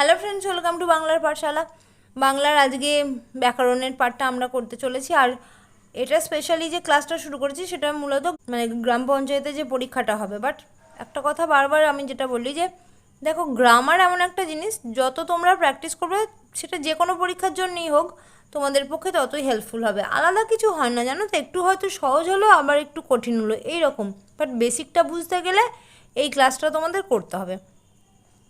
Hello friends welcome to বাংলার পাঠশালা বাংলার আজকে ব্যাকরণের পাঠটা আমরা করতে চলেছি। আর এটা স্পেশালি যে ক্লাসটা শুরু করেছি, সেটা মূলত মানে গ্রাম পঞ্চায়েতে যে পরীক্ষাটা হবে। বাট একটা কথা বারবার আমি যেটা বলি যে, দেখো গ্রামার এমন একটা জিনিস, যত তোমরা প্র্যাকটিস করবে, সেটা যে কোনো পরীক্ষার জন্যই হোক, তোমাদের পক্ষে ততই হেল্পফুল হবে। আলাদা কিছু হয় না, জানো তো? একটু হয়তো সহজ হলো, আবার একটু কঠিন হলো, এইরকম। বাট বেসিকটা বুঝতে গেলে এই ক্লাসটা তোমাদের করতে হবে।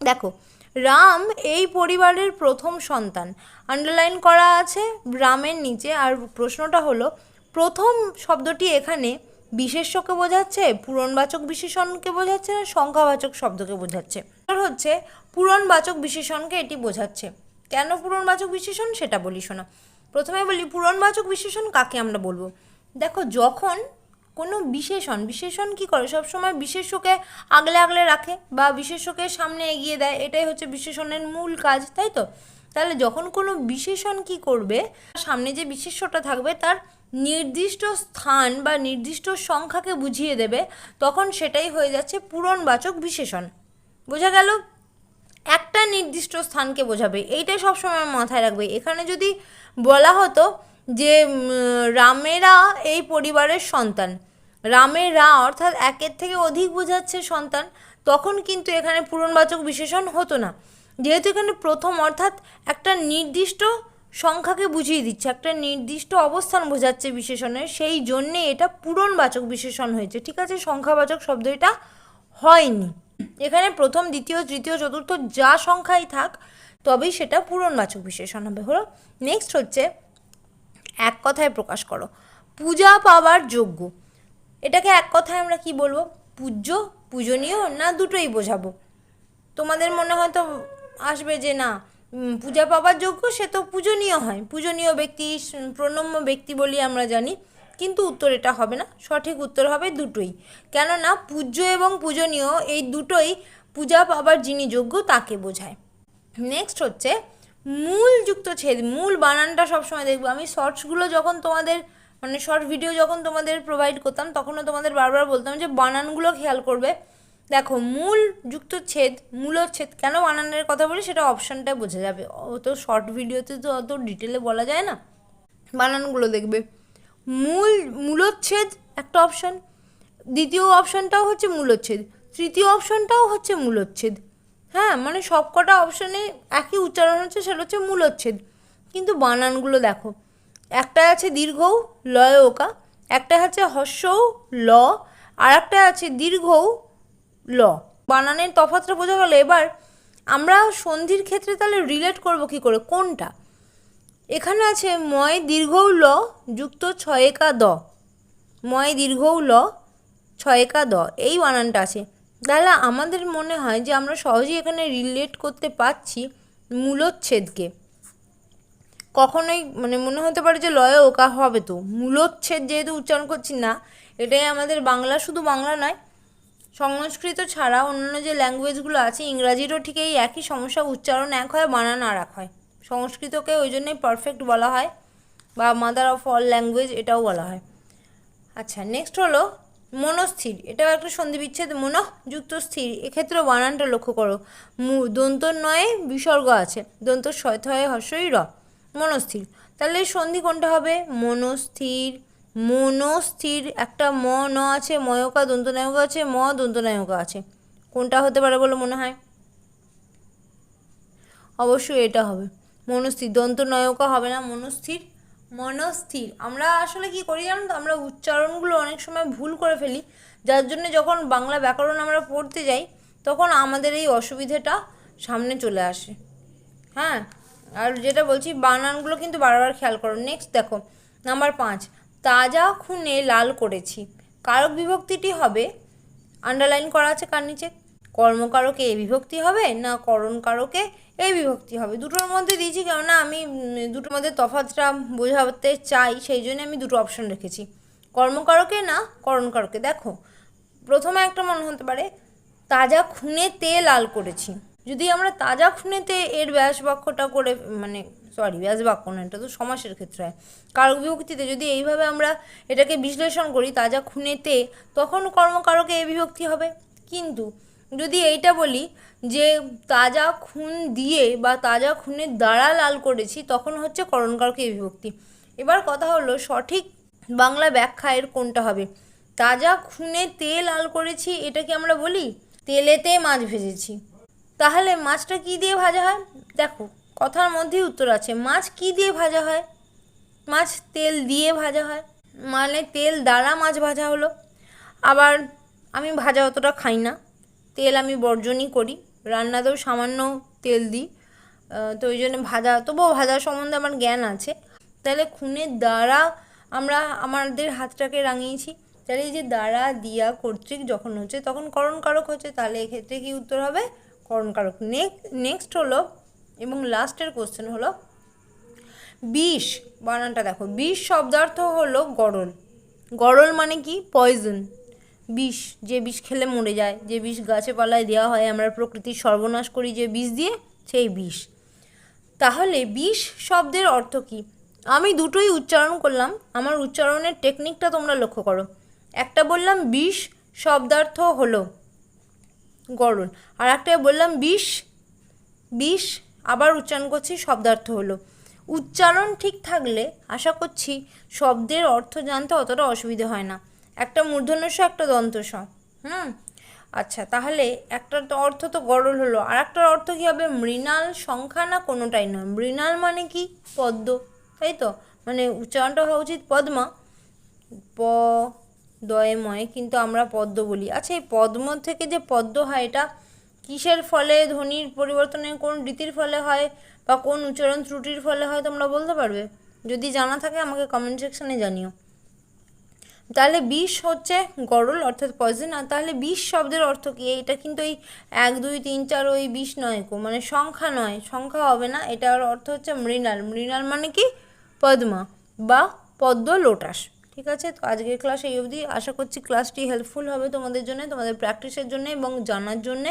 দেখো, রাম এই পরিবারের প্রথম সন্তান। আন্ডারলাইন করা আছে রামের নিচে, আর প্রশ্নটা হলো, প্রথম শব্দটি এখানে বিশেষ্যকে বোঝাচ্ছে, পূরণবাচক বিশেষণকে বোঝাচ্ছে, না সংখ্যাবাচক শব্দকে বোঝাচ্ছে? হচ্ছে, পূরণবাচক বিশেষণকে এটি বোঝাচ্ছে। কেন পূরণবাচক বিশেষণ? সেটা বলি, শোনা। প্রথমে বলি, পূরণবাচক বিশেষণ কাকে আমরা বলব? দেখো, যখন কোনো বিশেষণ বিশেষণ কি করে? সবসময় বিশেষ্যকে আগলে আগলে রাখে বা বিশেষ্যকে সামনে এগিয়ে দেয়, এটাই হচ্ছে বিশেষণের মূল কাজ, তাই তো? তাহলে যখন কোনো বিশেষণ কি করবে? সামনে যে বিশেষ্যটা থাকবে, তার নির্দিষ্ট স্থান বা নির্দিষ্ট সংখ্যাকে বুঝিয়ে দেবে, তখন সেটাই হয়ে যাচ্ছে পূরণবাচক বিশেষণ। বোঝা গেল? একটা নির্দিষ্ট স্থানকে বোঝাবে, এইটাই সবসময় মাথায় রাখবে। এখানে যদি বলা হতো যে রামেরা এই পরিবারের সন্তান। রামেরা অর্থাৎ একের থেকে অধিক বোঝাচ্ছে সন্তান, তখন কিন্তু এখানে পূরণবাচক বিশেষণ হতো না। যেহেতু এখানে প্রথম অর্থাৎ একটা নির্দিষ্ট সংখ্যাকে বুঝিয়ে দিচ্ছে, একটা নির্দিষ্ট অবস্থান বোঝাচ্ছে বিশেষণের, সেই জন্যে এটা পূরণবাচক বিশেষণ হয়েছে। ঠিক আছে, সংখ্যাবাচক শব্দ এটা হয়নি। এখানে প্রথম, দ্বিতীয়, তৃতীয়, চতুর্থ যা সংখ্যাই থাক, তবেই সেটা পূরণবাচক বিশেষণ হবে। হলো নেক্সট হচ্ছে এক কথায় প্রকাশ করো। পূজা পাওয়ার যোগ্য। এটাকে এক কথায় আমরা কি বলব? পূজ্য, পূজনীয় না দুটোই বোঝাবো? তোমাদের মনে হয়তো আসবে যে না পূজা পাবার যোগ্য সে তো পূজনীয় হয়। পূজনীয় ব্যক্তি, প্রণম্য ব্যক্তি বলি আমরা জানি। কিন্তু উত্তর এটা হবে না। সঠিক উত্তর হবে দুটোই। কেননা পূজ্য এবং পূজনীয় এই দুটোই পূজা পাবার যিনি যোগ্য তাকে বোঝায়। নেক্সট হচ্ছে মূল যুক্ত ছেদ, মূল বানানটা সবসময় দেখব। আমি শর্টসগুলো যখন তোমাদের মানে শর্ট ভিডিও যখন তোমাদের প্রোভাইড করতাম, তখনও তোমাদের বারবার বলতাম যে বানানগুলো খেয়াল করবে। দেখো মূল যুক্ত ছেদ, মূলচ্ছেদ কেন বানানের কথা বলি সেটা অপশানটায় বোঝা যাবে। অত শর্ট ভিডিওতে তো অত ডিটেলে বলা যায় না। বানানগুলো দেখবে। মূল, মূলচ্ছেদ একটা অপশান দ্বিতীয় অপশানটাও হচ্ছে মূলচ্ছেদ। তৃতীয় অপশানটাও হচ্ছে মূলচ্ছেদ। হ্যাঁ মানে সব কটা অপশানে একই উচ্চারণ হচ্ছে, সেটা হচ্ছে মূলচ্ছেদ। কিন্তু বানানগুলো দেখো। একটা আছে দীর্ঘ লয় ওকা একটা আছে হস্যও ল, আর একটা আছে দীর্ঘ ল। বানানের তফাৎটা বোঝা গেল, এবার আমরা সন্ধির ক্ষেত্রে তাহলে রিলেট করব কি করে? কোনটা? এখানে আছে ময় দীর্ঘ ল যুক্ত ছয়েকা দ। ময় দীর্ঘৌ ল ছয়েকা দ, এই বানানটা আছে। তাহলে আমাদের মনে হয় যে আমরা সহজেই এখানে রিলেট করতে পারছি মূলোচ্ছেদকে। কখনোই মানে মনে হতে পারে যে লয়ে ওকা হবে তো। মূলচ্ছেদ যেহেতু উচ্চারণ করছি না, এটাই আমাদের বাংলা শুধু বাংলা নয়, সংস্কৃত ছাড়া অন্যান্য যে ল্যাঙ্গুয়েজগুলো আছে, ইংরাজিরও ঠিক এই একই সমস্যা, উচ্চারণ এক হয়, বানান আর এক হয়। সংস্কৃতকে ওই জন্যই পারফেক্ট বলা হয়, বা মাদার অফ অল ল্যাঙ্গুয়েজ এটাও বলা হয়। আচ্ছা নেক্সট হলো মনস্থির। এটাও একটা সন্ধি বিচ্ছেদ মন যুক্ত স্থির। এক্ষেত্রেও বানানটা লক্ষ্য করো। দন্ত নয়ে বিসর্গ আছে। দন্ত শয়থয়ে হর্ষই র। মনস্থির। তাহলে সন্ধি কোনটা হবে? মনস্থির। মনস্থির একটা ম, ন আছে, ময়কা, দন্তনায়কা আছে, ম, দন্তনায়কা আছে। কোনটা হতে পারে বলে মনে হয়? অবশ্যই এটা হবে। মনস্থির। দন্ত নয়কা হবে না, মনস্থির। মনস্থির আমরা আসলে কি করি জানো তো? আমরা উচ্চারণগুলো অনেক সময় ভুল করে ফেলি। যার জন্য যখন বাংলা ব্যাকরণ আমরা পড়তে যাই, তখন আমাদের এই অসুবিধাটা সামনে চলে আসে। হ্যাঁ? আর যেটা বলছি, বানানগুলো কিন্তু বারবার খেয়াল করো। নেক্সট দেখো নাম্বার পাঁচ, তাজা খুনে লাল করেছি। কারক বিভক্তিটি হবে আন্ডারলাইন করা আছে কার নিচে? কর্মকারকে এ বিভক্তি হবে না করণকারকে এই বিভক্তি হবে? দুটোর মধ্যে দিয়েছি কেননা আমি দুটোর মধ্যে তফাৎটা বোঝাতে চাই, সেই জন্য আমি দুটো অপশন রেখেছি। কর্মকারকে না করণকারকে? দেখো, প্রথমে একটা মনে হতে পারে, তাজা খুনেতে লাল করেছি। যদি আমরা তাজা খুনেতে এর ব্যাস বাক্যটা করে মানে সরি ব্যাস বাক্য না, এটা তো সমাসের ক্ষেত্রে হয়। কারক বিভক্তিতে যদি এইভাবে আমরা এটাকে বিশ্লেষণ করি, তাজা খুনেতে, তখন কর্মকারকে এ বিভক্তি হবে। কিন্তু যদি এইটা বলি যে তাজা খুন দিয়ে বা তাজা খুনের দ্বারা লাল করেছি, তখন হচ্ছে করণকারকে বিভক্তি। এবার কথা হলো সঠিক বাংলা ব্যাখ্যা এর কোনটা হবে? তাজা খুনে তেল লাল করেছি, এটা কি আমরা বলি? তেলেতে মাছ ভেজেছি। তাহলে মাছটা কি দিয়ে ভাজা হয়? দেখো, কথার মধ্যেই উত্তর আছে। মাছ কি দিয়ে ভাজা হয়? মাছ তেল দিয়ে ভাজা হয়। মানে তেল দ্বারা মাছ ভাজা হলো। আবার আমি ভাজা অতটা খাই না। তেল আমি বর্জনই করি। রান্নাতেও সামান্য তেল দিই। তো ওই জন্য ভাজা, তবুও ভাজা সম্বন্ধে আমার জ্ঞান আছে। তাহলে খুনের দ্বারা আমরা আমাদের হাতটাকে রাঙিয়েছি। তাহলে এই যে দ্বারা, দিয়া, কর্তৃক যখন হচ্ছে, তখন করণকারক হচ্ছে, তাহলে এক্ষেত্রে কি উত্তর হবে? করণকারক। নেক্সট হলো এবং লাস্টের কোশ্চেন হলো, বিষ, বানানটা দেখো। বিষ শব্দার্থ হলো গরল। গরল মানে কি? পয়জন বিষ, যে বিষ খেলে মরে যায়, যে বিষ গাছে পালায় দেওয়া হয়, আমরা প্রকৃতির সর্বনাশ করি যে বিষ দিয়ে, সেই বিষ। তাহলে বিষ শব্দের অর্থ কি? আমি দুটোই উচ্চারণ করলাম, আমার উচ্চারণের টেকনিকটা তোমরা লক্ষ্য করো। একটা বললাম বিষ, শব্দার্থ হলো গরল আর একটা বললাম বিষ বিষ, আবার উচ্চারণ করছি শব্দার্থ হলো। উচ্চারণ ঠিক থাকলে, আশা করছি শব্দের অর্থ জানতে অতটা অসুবিধে হয় না। একটা মূর্ধন্য স একটা দন্ত স হুম? আচ্ছা তাহলে একটা তো অর্থ তো গরল হলো। আর একটার অর্থ কী হবে? মৃণাল সংখ্যা না কোনোটাই নয়। মৃণাল মানে কি? পদ্ম। তাই তো? মানে উচ্চারণটা হওয়া উচিত পদ্মা। প, দয়ময়, কিন্তু আমরা পদ্ম বলি। আচ্ছা এই পদ্ম থেকে যে পদ্ম হয়, এটা কিসের ফলে? ধ্বনির পরিবর্তনে কোন রীতির ফলে হয় বা কোন উচ্চারণ ত্রুটির ফলে হয়, তোমরা বলতে পারবে? যদি জানা থাকে, আমাকে কমেন্ট সেকশনে জানিও। তাহলে বিষ হচ্ছে গরল, অর্থাৎ পয়জন আর তাহলে বিষ শব্দের অর্থ কি? এটা কিন্তু এই এক, দুই, তিন, চার, ওই বিষ নয় কো মানে সংখ্যা নয়, সংখ্যা হবে না, এটার অর্থ হচ্ছে মৃণাল। মৃণাল মানে কি? পদ্মা বা পদ্ম লোটাস, ঠিক আছে? তো আজকের ক্লাস এই অবধি। আশা করছি ক্লাসটি হেল্পফুল হবে তোমাদের জন্য, তোমাদের প্র্যাকটিসের জন্য এবং জানার জন্যে।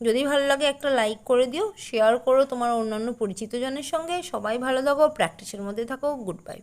যদি ভালো লাগে একটা লাইক করে দিও শেয়ার করো তোমার অন্যান্য পরিচিতজনের সঙ্গে। সবাই ভালো থাকো প্র্যাকটিসের মধ্যে থাকো গুড বাই